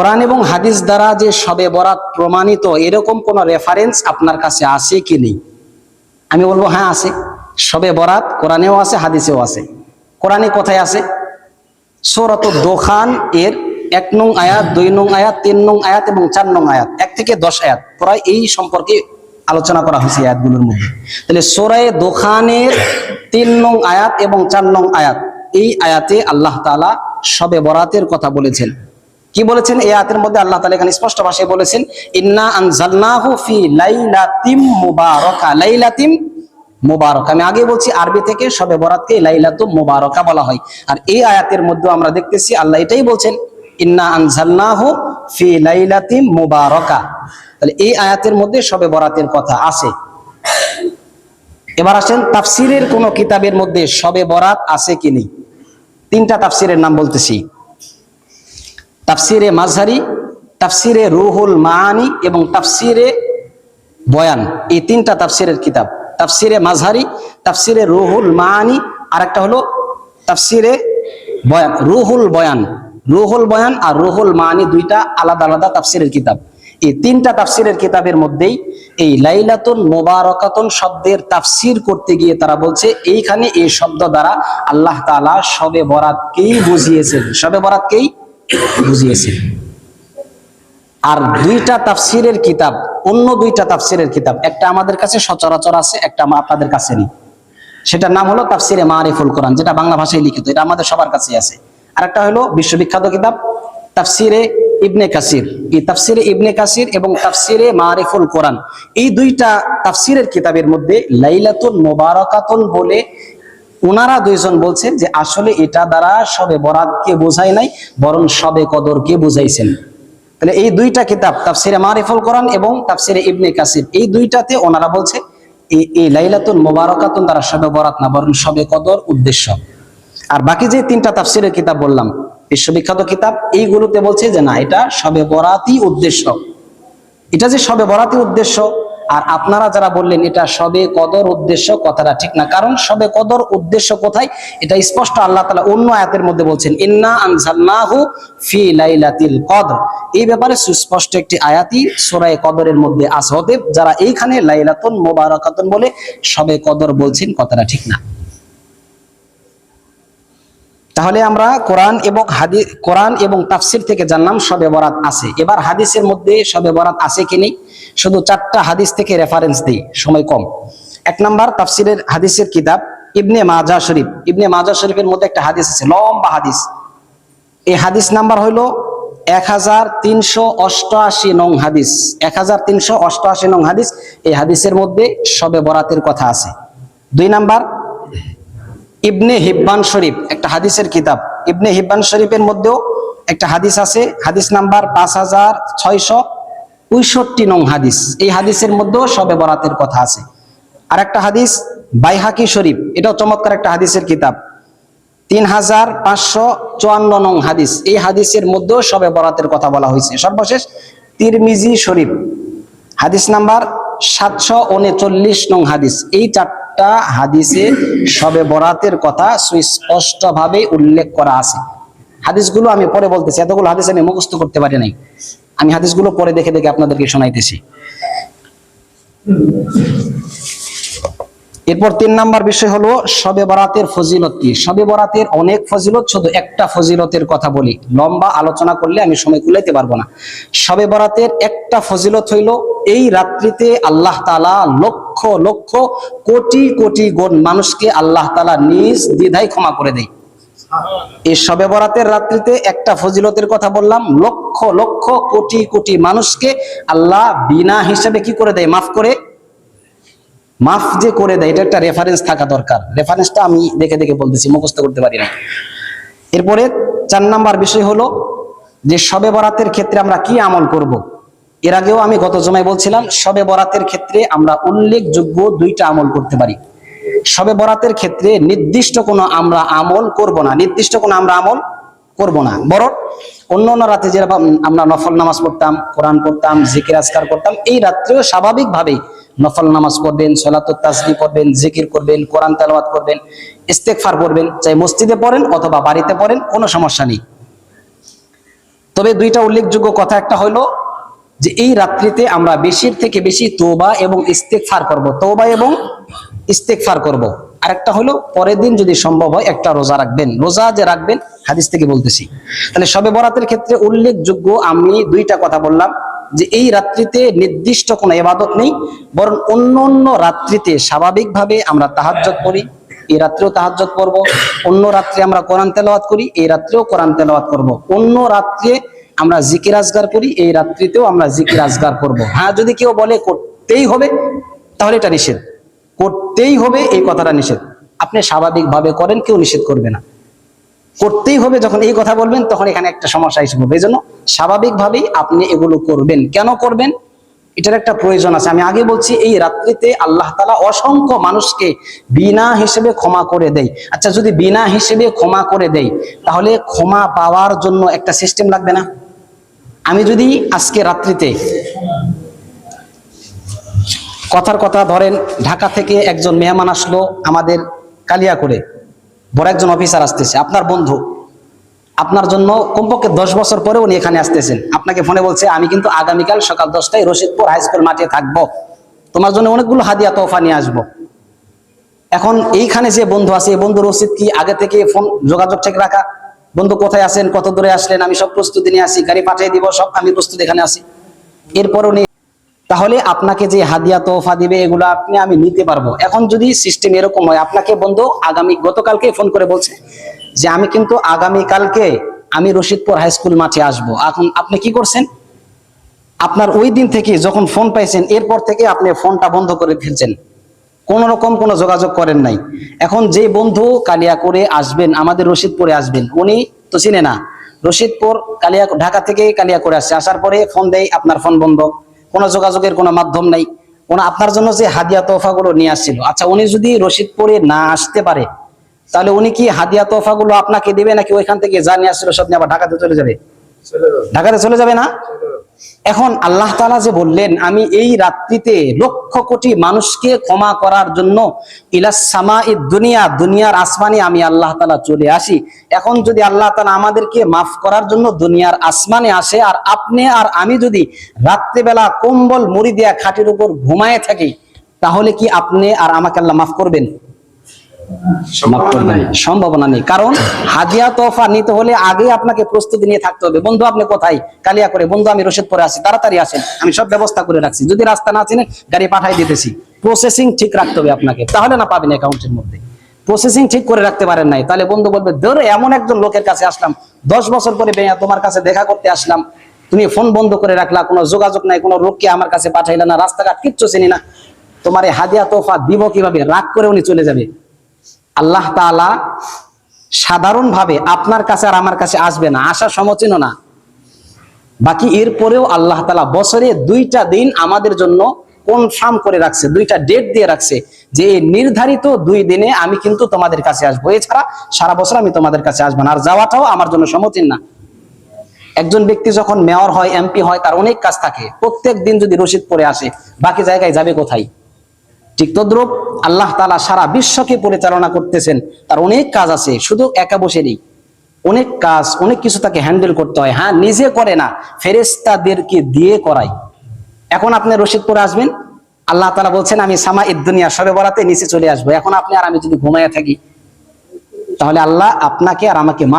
কোরআন এবং হাদিস দ্বারা যে সবে বরাত প্রমাণিত, এরকম কোন রেফারেন্স আপনার কাছে আছে কি নেই? আমি বলব হ্যাঁ আছে। সবে বরাত কোরআনেও আছে, হাদিসেও আছে। কোরআনে কোথায় আছে? সৌরত দোকান এর এক নং আয়াত, দুই নং আয়াত, তিন নং আয়াত এবং চার নং আয়াত, এক থেকে দশ আয়াত। প্রায় এই সম্পর্কে আলোচনা করা হয়েছে আয়াতগুলোর মধ্যে। তাহলে সোরায়ে দোকানের তিন নং আয়াত এবং চার নং আয়াত, এই আয়াতে আল্লাহ তাআলা সবে বরাতের কথা বলেছেন। কি বলেছেন? এই আয়াতের মধ্যে আল্লাহ তাআলা এখানে স্পষ্ট ভাষায় বলেছেন, ইন্না আনজালনাহু ফি লাইলাতিম মুবারাকা। লাইলাতিম মোবারক। আমি আগে বলছি, আরবি থেকে সবে বরাতকে লাইলাতু মোবারকা বলা হয়। আর এই আয়াতের মধ্যে আমরা দেখতেছি, আল্লাহ এটাই বলছেন, ইন্না আনজালনাহু ফি লাইলাতিম মুবারাকা। তাহলে এই আয়াতের মধ্যে সবে বরাতের কথা আছে। এবার আসেন, তাফসিরের কোন কিতাবের মধ্যে সবে বরাত আছে কি নেই? তিনটা তাফসিরের নাম বলতেছি। তাফসিরে মাঝহারি, তাফসিরে রুহুল মাআনি এবং তাফসিরে বয়ান। এই তিনটা তাফসিরের কিতাব। তাফসিরে মাঝহারি, তাফসিরে রুহুল মাআনি আর একটা হলো তাফসিরে বয়ান, রুহুল বয়ান। রুহুল বয়ান আর রুহুল মাআনি দুইটা আলাদা আলাদা তাফসিরের কিতাব। এই তিনটা তাফসিরের কিতাবের মধ্যেই এই লাইলাতুন মোবারকাতুন শব্দের তাফসির করতে গিয়ে তারা বলছে, এইখানে এই শব্দ দ্বারা আল্লাহ তাআলা সবে বরাতকেই বুঝিয়েছেন। সবে বরাতকেই বুঝিয়েছেন। আর দুইটা তাফসিরের কিতাব, অন্য দুইটা তাফসিরের কিতাব, একটা আমাদের কাছে সচরাচর আছে, একটা আপনাদের কাছে নেই। সেটার নাম হলো তাফসিরে মারিফুল কোরআন, যেটা বাংলা ভাষায় লিখিত, এটা আমাদের সবার কাছে আছে। আর একটা হলো বিশ্ববিখ্যাত কিতাব, তাফসিরে ইবনে কাসির। এই তাফসিরে ইবনে কাসির এবং তাফসিরে মারিফুল কোরআন, এই দুইটা তাফসিরের কিতাবের মধ্যে লাইলাতুল মোবারকাতুন বলে ওনারা দুইজন বলছেন যে আসলে এটা দ্বারা সবে বরাতকে বোঝায় নাই, বরং সবে কদরকে বুঝাইছেন। তাহলে এই দুইটা কিতাব, তাফসিরে মারিফুল কোরআন এবং তাফসিরে ইবনে কাসির, এই দুইটাতে ওনারা বলছে এই লাইলাতুল মোবারকাতুন দ্বারা সবে বরাত না, বরং সবে কদর উদ্দেশ্য। আর বাকি যে তিনটা তাফসিরের কিতাব বললাম, বিশ্ববিখ্যাত কিতাব, এইগুলোতে বলছে যে না, এটা সবে বরাতই উদ্দেশ্য। এটা যে সবে বরাতই উদ্দেশ্য আর আপনারা যারা বললেন এটা সবে কদর উদ্দেশ্য, কথাটা ঠিক না। কারণ সবে কদর উদ্দেশ্য কোথায়? এটা স্পষ্ট আল্লাহ তালা অন্য আয়াতের মধ্যে বলছেন, ইন্না আনজালনাহু ফি লাইলাতিল কদর। এই ব্যাপারে সুস্পষ্ট একটি আয়াতি সোরায় কদরের মধ্যে আসহদেব যারা এইখানে লাইলাতুন মোবারকাতুন বলে সবে কদর বলছেন, কথাটা ঠিক না। তাহলে আমরা কোরআন এবং হাদিস কোরআন এবং তাফসির থেকে জানলাম সবে বরাত আছে। এবার হাদিসের মধ্যে সবে বরাত আছে কি নেই? শুধু চারটা হাদিস থেকে রেফারেন্স দিই, সময় কম। এক নাম্বার তাফসিরের হাদিসের কিতাব, ইবনে মাজা শরীফ। ইবনে মাজা শরীফের মধ্যে একটা হাদিস আছে, লম্বা হাদিস। এই হাদিস নাম্বার হইল এক হাজার তিনশো অষ্টআশি নং হাদিস। এক হাজার তিনশো অষ্টআশি নং হাদিস, এই হাদিসের মধ্যে সবে বরাতের কথা আছে। দুই নাম্বার ইবনে হিব্বান শরীফ, একটা হাদিসের কিতাব। ইবনে হিব্বান শরীফের মধ্যেও একটা হাদিস আছে, হাদিস নাম্বার পাঁচ হাজার ছয়শো পঁয়ষট্টি নং হাদিস। এই হাদিসের মধ্যেও সবে বরাতের কথা আছে। আর একটা হাদিস, বাইহাকি শরীফ, এটাও চমৎকার একটা হাদিসের কিতাব। তিন হাজার পাঁচশো চুয়ান্ন নং হাদিস, এই হাদিসের মধ্যেও সবে বরাতের কথা বলা হয়েছে। সর্বশেষ তিরমিজি শরীফ, হাদিস নাম্বার সাতশো উনচল্লিশ নং হাদিস। এই চারটা হাদিসে সবে বরাতের কথা সুস্পষ্ট ভাবে উল্লেখ করা আছে। হাদিসগুলো আমি পরে বলতেছি, এতগুলো হাদিস আমি মুখস্থ করতে পারি নাই। আমি হাদিসগুলো পরে দেখে দেখে আপনাদেরকে শোনাইতেছি। এরপর তিন নাম্বার বিষয় হলো শবে বরাতের ফজিলত কি? শবে বরাতের অনেক ফজিলত, শুধু একটা ফজিলতের কথা বলি। লম্বা আলোচনা করলে আমি সময় কুলাইতে পারব না। শবে বরাতের একটা ফজিলত হইল, এই রাত্রিতে আল্লাহ তালা লক্ষ লক্ষ, কোটি কোটি গুণ মানুষকে আল্লাহ তালা নিজ দ্বিধায় ক্ষমা করে দেয়। এই শবে বরাতের রাত্রিতে একটা ফজিলতের কথা বললাম, লক্ষ লক্ষ, কোটি কোটি মানুষকে আল্লাহ বিনা হিসাবে কি করে দেয়? মাফ করে। মাফ যে করে দেয়, এটা একটা রেফারেন্স থাকা দরকার। রেফারেন্সটা আমি দেখে দেখে বলতেছি, মুখস্থ করতে পারি না। এরপরে চার নাম্বার বিষয় হলো যে শবে বরাতের ক্ষেত্রে আমরা কি আমল করব। এর আগেও আমি গত জমায় বলছিলাম, শবে বরাতের ক্ষেত্রে আমরা উল্লেখযোগ্য দুইটা আমল করতে পারি। শবে বরাতের ক্ষেত্রে নির্দিষ্ট কোনো আমরা আমল করব না। নির্দিষ্ট কোনো আমরা আমল করব না। বরং অন্য অন্য রাতে যেরকম আমরা নফল নামাজ পড়তাম, কোরআন পড়তাম, জিকির আজকার করতাম, এই রাত্রেও স্বাভাবিকভাবেই নফল নামাজ পড়বেন সলাতুত তাসবি পড়বেন, জিকির করবেন, কোরআন তেলাওয়াত করবেন, ইস্তেগফার করবেন চাই মসজিদে পড়েন অথবা বাড়িতে পড়েন, কোনো সমস্যা নেই। তবে দুইটা উল্লেখযোগ্য কথা একটা হলো যে এই রাত্রিতে আমরা বেশির থেকে বেশি তোবা এবং ইস্তেকফার করব। তোবা এবং ইস্তেকফার করব। আরেকটা হলো, পরের দিন যদি সম্ভব হয়, একটা রোজা রাখবেন। রোজা যে রাখবেন, হাদিস থেকে বলতেছি। তাহলে সবে বরাতের ক্ষেত্রে উল্লেখযোগ্য, আমি দুইটা কথা বললাম, যে এই রাত্রিতে নির্দিষ্ট কোনো এবাদত নেই, বরং অন্য অন্য রাত্রিতে স্বাভাবিকভাবে আমরা তাহাজ্জত করি এই রাত্রেও তাহাজ্জত করব অন্য রাত্রে আমরা কোরআন তেলাওয়াত করি, এই রাত্রেও কোরআন তেলাওয়াত করব। অন্য রাত্রে আমরা জিকির আজগার করি, এই রাত্রিতেও আমরা জিকির আজগার করব। হ্যাঁ যদি কেউ বলে করতেই হবে, তাহলে এটা নিষেধ। করতেই হবে এই কথাটা নিষেধ। আপনি স্বাভাবিকভাবে করেন, কেউ নিষেধ করবে না। করতেই হবে যখন এই কথা বলবেন, তখন এখানে একটা সমস্যা এসে পড়বে। এই জন্য স্বাভাবিকভাবেই আপনি এগুলো করবেন। কেন করবেন? এটার একটা প্রয়োজন আছে। আমি আগে বলছি, এই রাত্রিতে আল্লাহ তালা অসংখ্য মানুষকে বিনা হিসেবে ক্ষমা করে দেয়। আচ্ছা যদি বিনা হিসেবে ক্ষমা করে দেয়, তাহলে ক্ষমা পাওয়ার জন্য একটা সিস্টেম লাগবে না? আমি যদি আজকে রাত্রিতে কথার কথা ধরেন, ঢাকা থেকে একজন মেহমান আসলো আমাদের কালিয়া করে বড় একজন অফিসার আসতেছে। আপনার বন্ধু। আপনার জন্য কমপক্ষে দশ বছর পরে উনি এখানে আসতেছেন। আপনাকে ফোনে বলছে, আমি কিন্তু আগামীকাল সকাল দশটায় রশিদপুর হাই স্কুল মাঠে থাকব। তোমার জন্য অনেকগুলো হাদিয়া তোফা নিয়ে আসব। এখন এইখানে যে বন্ধু আছে, এই বন্ধুর উচিত কি আগে থেকে ফোন, যোগাযোগ ঠিক রাখা? বন্ধু কোথায় আছেন? কত দূরে আসলেন? আমি সব প্রস্তুতি নিয়ে আসি। গাড়ি পাঠিয়ে দিব, সব আমি প্রস্তুতি এখানে আসি। এরপর উনি তাহলে আপনাকে যে হাদিয়া তোফা দিবে, এগুলো আপনি, আমি নিতে পারব। এখন যদি সিস্টেম এরকম হয়, আপনাকে বন্ধু, আগামী, গতকালকে ফোন করে বলছে যে, আমি কিন্তু আগামী কালকে আমি রশিদপুর হাই স্কুল মাঠে আসব। এখন আপনি কি করছেন? আপনার ওই দিন থেকে যখন ফোন পাইছেন, এরপর থেকে আপনি ফোনটা বন্ধ করে ফেলছেন। কোন রকম কোনো যোগাযোগ করেন নাই। এখন যে বন্ধু কালিয়া করে আসবেন, আমাদের রশিদপুরে আসবেন, উনি তো চিনে না। রশিদপুর কালিয়া ঢাকা থেকে কালিয়া করে আসছে। আসার পরে ফোন দেয়, আপনার ফোন বন্ধ। কোনো যোগাযোগের কোনো মাধ্যম নাই। ওনা আপনার জন্য যে হাদিয়া তোফা গুলো নিয়ে আসছিল। আচ্ছা উনি যদি রশিদপুরে না আসতে পারে, তাহলে উনি কি হাদিয়া তোফা গুলো আপনাকে দেবে নাকি ওইখান থেকে যা নিয়ে আসছিল সব নিয়ে আবার ঢাকাতে চলে যাবে? ঢাকাতে চলে যাবে না এখন আল্লাহ তাআলা যে বললেন, আমি এই রাত্রিতে লক্ষ কোটি মানুষকে ক্ষমা করার জন্য ইলাস সামা দুনিয়া, দুনিয়ার আসমানে আমি আল্লাহ তাআলা চলে আসি এখন যদি আল্লাহ তালা আমাদেরকে মাফ করার জন্য দুনিয়ার আসমানে আসে, আর আপনি আর আমি যদি রাত্রিবেলা কম্বল মুড়ি দেয়া খাটির উপর ঘুমায় থাকি, তাহলে কি আপনি আর আমাকে আল্লাহ মাফ করবেন। সম্ভাবনা নেই। কারণ হাদিয়া তোফা নিতে হলে আগে আপনাকে প্রস্তুতি নিয়ে থাকতে হবে। বন্ধু আপনি কোথায়? কালিয়া করে। বন্ধু আমি রশিদপুরে আছি। তাড়াতাড়ি আসেন। আমি সব ব্যবস্থা করে রাখছি। যদি রাস্তা না গাড়ি পাঠাই দিতেছি। প্রসেসিং ঠিক রাখতে হবে আপনাকে। তাহলে না পাবেন অ্যাকাউন্টের মধ্যে। প্রসেসিং ঠিক করে রাখতে পারেন নাই। তাহলে বন্ধু বলবে ধরো এমন একজন লোকের কাছে আসলাম। দশ বছর পরে বেয়া তোমার কাছে দেখা করতে আসলাম। তুমি ফোন বন্ধ করে রাখলা কোনো যোগাযোগ নাই কোনো লোককে আমার কাছে পাঠাইলা না রাস্তাঘাট কিচ্ছু চিনি না। তোমার হাদিয়া তোফা দিব কীভাবে? রাগ করে উনি চলে যাবে। আল্লাহ তাআলা সাধারণভাবে আপনার কাছে আর আমার কাছে আসবে না আসা সমচিন না। বাকি এরপরেও আল্লাহ তালা বছরে দুইটা দিন আমাদের জন্য কনফার্ম করে রাখছে, দুইটা ডেট দিয়ে রাখছে যে নির্ধারিত দুই দিনে আমি কিন্তু তোমাদের কাছে আসব। এছাড়া সারা বছর আমি তোমাদের কাছে আসব না, আর যাওয়াটাও আমার জন্য সমচিন না। একজন ব্যক্তি যখন মেয়র হয় এমপি হয়, তার অনেক কাজ থাকে। প্রত্যেক দিন যদি রসিদ পরে আসে, বাকি জায়গায় যাবে কোথায়? ঠিক তদ্রুপ আল্লাহ তালা সারা বিশ্বকে পরিচালনা করতেছেন। তার অনেক কাজ আছে, শুধু একা বসে নেই। অনেক কাজ, অনেক কিছু তাকে হ্যান্ডেল করতে হয়। হ্যাঁ নিজে করে না ফেরেস্তাদেরকে দিয়ে করাই এখন আপনি রশিদপুরে আসবেন। আল্লাহ তালা বলছেন, আমি সামা দুনিয়া সবে বরাতে নিচে চলে আসব। এখন আপনি আর আমি যদি ঘুমাইয়া থাকি, তাহলে আল্লাহ আপনাকে আর আমাকে মাফ